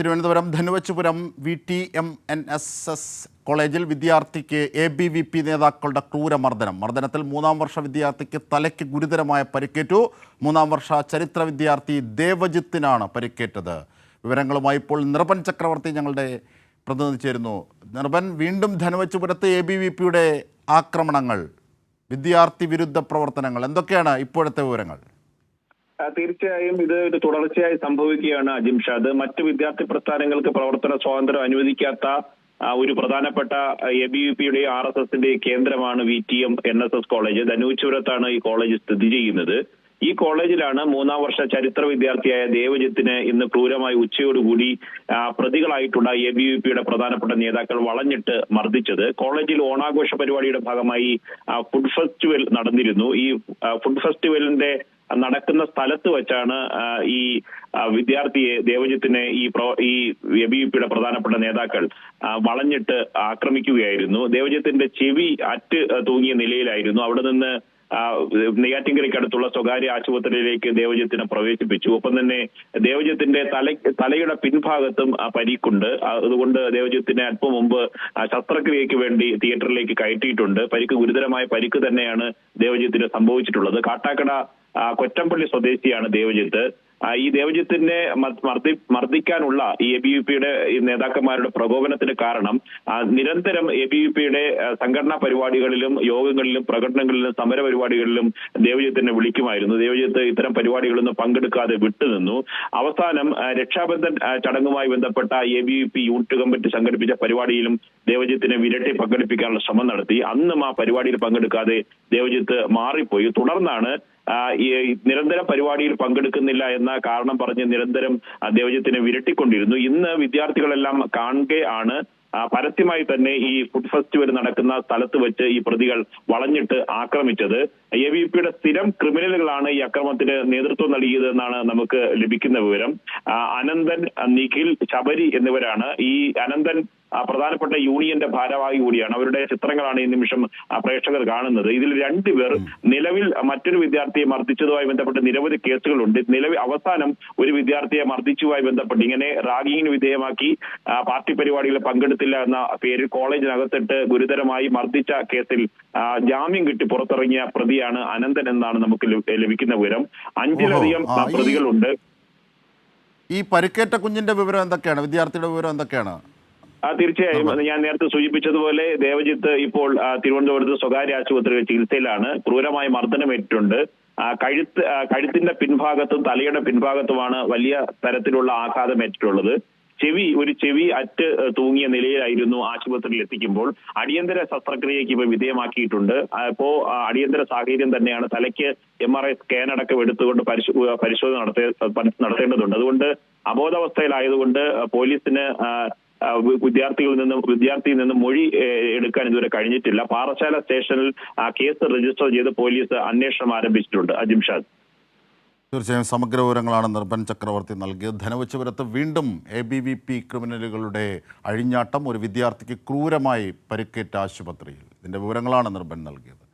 Thiruvananthapuram Dhanuvachapuram V T M N S S കോളേജിൽ വിദ്യാർത്ഥിക്ക് A B V P നേതാക്കളുടെ ക്രൂരമർദ്ദനം. മർദ്ദനത്തിൽ മൂന്നാം വർഷ വിദ്യാർത്ഥിക്ക് തലയ്ക്ക് ഗുരുതരമായ പരിക്കേറ്റു. മൂന്നാം വർഷ ചരിത്ര വിദ്യാർത്ഥി ദേവജിത്തിനാണ് പരിക്കേറ്റത്. വിവരങ്ങളുമായി ഇപ്പോൾ നിർഭൻ ചക്രവർത്തി ഞങ്ങളുടെ പ്രതിനിധി ചേരുന്നു. നിർഭൻ വീണ്ടും ധനുവച്ചുപുരത്ത് എ ബി വി പിയുടെ ആക്രമണങ്ങൾ വിദ്യാർത്ഥി വിരുദ്ധ പ്രവർത്തനങ്ങൾ എന്തൊക്കെയാണ് ഇപ്പോഴത്തെ വിവരങ്ങൾ? തീർച്ചയായും ഇത് ഒരു തുടർച്ചയായി സംഭവിക്കുകയാണ് അജിംഷാദ് മറ്റ് വിദ്യാർത്ഥി പ്രസ്ഥാനങ്ങൾക്ക് പ്രവർത്തന സ്വാതന്ത്ര്യം അനുവദിക്കാത്ത ഒരു പ്രധാനപ്പെട്ട എ ബി യു പിയുടെ ആർ എസ് എസിന്റെ കേന്ദ്രമാണ് V T M N S S college. ധനൂച്ചുരത്താണ് ഈ കോളേജ് സ്ഥിതി ചെയ്യുന്നത്. ഈ കോളേജിലാണ് മൂന്നാം വർഷ ചരിത്ര വിദ്യാർത്ഥിയായ ദേവജിത്തിന് ഇന്ന് ക്രൂരമായി ഉച്ചയോടുകൂടി പ്രതികളായിട്ടുള്ള എ ബി യു പിയുടെ പ്രധാനപ്പെട്ട നേതാക്കൾ വളഞ്ഞിട്ട് മർദ്ദിച്ചത്. കോളേജിൽ ഓണാഘോഷ പരിപാടിയുടെ ഭാഗമായി ഫുഡ് ഫെസ്റ്റിവൽ നടന്നിരുന്നു. ഈ ഫുഡ് ഫെസ്റ്റിവലിന്റെ നടക്കുന്ന സ്ഥലത്ത് വെച്ചാണ് ഈ വിദ്യാർത്ഥിയെ ദേവജിത്തിനെ ഈ പ്രോ- ഈ എ ബി പിയുടെ പ്രധാനപ്പെട്ട നേതാക്കൾ വളഞ്ഞിട്ട് ആക്രമിക്കുകയായിരുന്നു. ദേവജിത്തിന്റെ ചെവി അറ്റ് തൂങ്ങിയ നിലയിലായിരുന്നു. അവിടെ നിന്ന് അടുത്തുള്ള സ്വകാര്യ ആശുപത്രിയിലേക്ക് ദേവജിത്തിനെ പ്രവേശിപ്പിച്ചു. ഒപ്പം തന്നെ ദേവജിത്തിന്റെ തല തലയുടെ പിൻഭാഗത്തും പരിക്കുണ്ട്. അതുകൊണ്ട് ദേവജിത്തിനെ അല്പം മുമ്പ് ശസ്ത്രക്രിയയ്ക്ക് വേണ്ടി തിയേറ്ററിലേക്ക് കയറ്റിയിട്ടുണ്ട്. പരിക്ക് ഗുരുതരമായ പരിക്ക് തന്നെയാണ് ദേവജിത്തിന് സംഭവിച്ചിട്ടുള്ളത്. കാട്ടാക്കട കൊറ്റമ്പള്ളി സ്വദേശിയാണ് ദേവജിത്ത്. ഈ ദേവജിത്തിനെ മർ- മർദ്ദി മർദ്ദിക്കാനുള്ള ഈ എ ബി യു പിയുടെ നേതാക്കന്മാരുടെ പ്രകോപനത്തിന് കാരണം നിരന്തരം എ ബി യു പിയുടെ സംഘടനാ പരിപാടികളിലും യോഗങ്ങളിലും പ്രകടനങ്ങളിലും സമര പരിപാടികളിലും ദേവജിത്തിനെ വിളിക്കുമായിരുന്നു. ദേവജിത്ത് ഇത്തരം പരിപാടികളൊന്നും പങ്കെടുക്കാതെ വിട്ടുനിന്നു. അവസാനം രക്ഷാബന്ധൻ ചടങ്ങുമായി ബന്ധപ്പെട്ട A B U P unit committee സംഘടിപ്പിച്ച പരിപാടിയിലും ദേവജിത്തിനെ വിരട്ടി പങ്കെടുപ്പിക്കാനുള്ള ശ്രമം നടത്തി. അന്നും ആ പരിപാടിയിൽ പങ്കെടുക്കാതെ ദേവജിത്ത് മാറിപ്പോയി. തുടർന്നാണ് നിരന്തരം പരിപാടിയിൽ പങ്കെടുക്കുന്നില്ല എന്ന കാരണം പറഞ്ഞ് നിരന്തരം ദേവജ്യത്തിനെ വിരട്ടിക്കൊണ്ടിരുന്നു. ഇന്ന് വിദ്യാർത്ഥികളെല്ലാം കാണുക ആണ്. പരസ്യമായി തന്നെ ഈ ഫുഡ് ഫെസ്റ്റിവൽ നടക്കുന്ന സ്ഥലത്ത് വെച്ച് ഈ പ്രതികൾ വളഞ്ഞിട്ട് ആക്രമിച്ചത്. എ വി പിയുടെ സ്ഥിരം ക്രിമിനലുകളാണ് ഈ അക്രമത്തിന് നേതൃത്വം നൽകിയതെന്നാണ് നമുക്ക് ലഭിക്കുന്ന വിവരം. അനന്തൻ നിഖിൽ ശബരി എന്നിവരാണ് ഈ അനന്തൻ പ്രധാനപ്പെട്ട യൂണിയന്റെ ഭാരവാഹി കൂടിയാണ്. അവരുടെ ചിത്രങ്ങളാണ് ഈ നിമിഷം പ്രേക്ഷകർ കാണുന്നത്. ഇതിൽ രണ്ടുപേർ നിലവിൽ മറ്റൊരു വിദ്യാർത്ഥിയെ മർദ്ദിച്ചതുമായി ബന്ധപ്പെട്ട് നിരവധി കേസുകളുണ്ട്. നിലവിൽ അവസാനം ഒരു വിദ്യാർത്ഥിയെ മർദ്ദിച്ചുമായി ബന്ധപ്പെട്ട് ഇങ്ങനെ റാഗിങ്ങിന് വിധേയമാക്കി പാർട്ടി പരിപാടികളിൽ പങ്കെടുത്തില്ല എന്ന പേരിൽ കോളേജിനകത്തിട്ട് ഗുരുതരമായി മർദ്ദിച്ച കേസിൽ ജാമ്യം കിട്ടി പുറത്തിറങ്ങിയ പ്രതിയാണ് അനന്തൻ എന്നാണ് നമുക്ക് ലഭിക്കുന്ന വിവരം. അഞ്ചിലധികം പ്രതികളുണ്ട്. ഈ പരിക്കേറ്റ കുഞ്ഞിന്റെ വിവരം എന്തൊക്കെയാണ്? വിദ്യാർത്ഥിയുടെ വിവരം എന്തൊക്കെയാണ്? തീർച്ചയായും. ഞാൻ നേരത്തെ സൂചിപ്പിച്ചതുപോലെ ദേവജിത്ത് ഇപ്പോൾ തിരുവനന്തപുരത്ത് സ്വകാര്യ ആശുപത്രിയിൽ ചികിത്സയിലാണ്. ക്രൂരമായ മർദ്ദനമേറ്റിട്ടുണ്ട് കഴുത്ത് കഴുത്തിന്റെ പിൻഭാഗത്തും തലയുടെ പിൻഭാഗത്തുമാണ് വലിയ തരത്തിലുള്ള ആഘാതം ഏറ്റിട്ടുള്ളത് ചെവി ഒരു ചെവി അറ്റ് തൂങ്ങിയ നിലയിലായിരുന്നു ആശുപത്രിയിൽ എത്തിക്കുമ്പോൾ. അടിയന്തര ശസ്ത്രക്രിയയ്ക്ക് ഇപ്പൊ വിധേയമാക്കിയിട്ടുണ്ട്. അപ്പോ അടിയന്തര സാഹചര്യം തന്നെയാണ് തലയ്ക്ക് എം ആർ ഐ സ്കാൻ അടക്കം എടുത്തുകൊണ്ട് പരിശോ- പരിശോധന നടത്തേ നടത്തേണ്ടതുണ്ട്. അതുകൊണ്ട് അബോധാവസ്ഥയിലായതുകൊണ്ട് പോലീസിന് വിദ്യാർത്ഥികളിൽ നിന്നും വിദ്യാർത്ഥിയിൽ നിന്നും മൊഴി എടുക്കാൻ ഇതുവരെ കഴിഞ്ഞിട്ടില്ല. പാറശാല സ്റ്റേഷനിൽ ആ കേസ് രജിസ്റ്റർ ചെയ്ത് പോലീസ് അന്വേഷണം ആരംഭിച്ചിട്ടുണ്ട്. അജിംഷാദ് തീർച്ചയായും സമഗ്ര വിവരങ്ങളാണ് നിർഭൻ ചക്രവർത്തി നൽകിയത്. ധനവച്ചുപുരത്ത് വീണ്ടും എ ബി വി പി ക്രിമിനലുകളുടെ അഴിഞ്ഞാട്ടം ഒരു വിദ്യാർത്ഥിക്ക് ക്രൂരമായി പരിക്കേറ്റ ആശുപത്രിയിൽ. ഇതിന്റെ വിവരങ്ങളാണ് നിർഭൻ നൽകിയത്.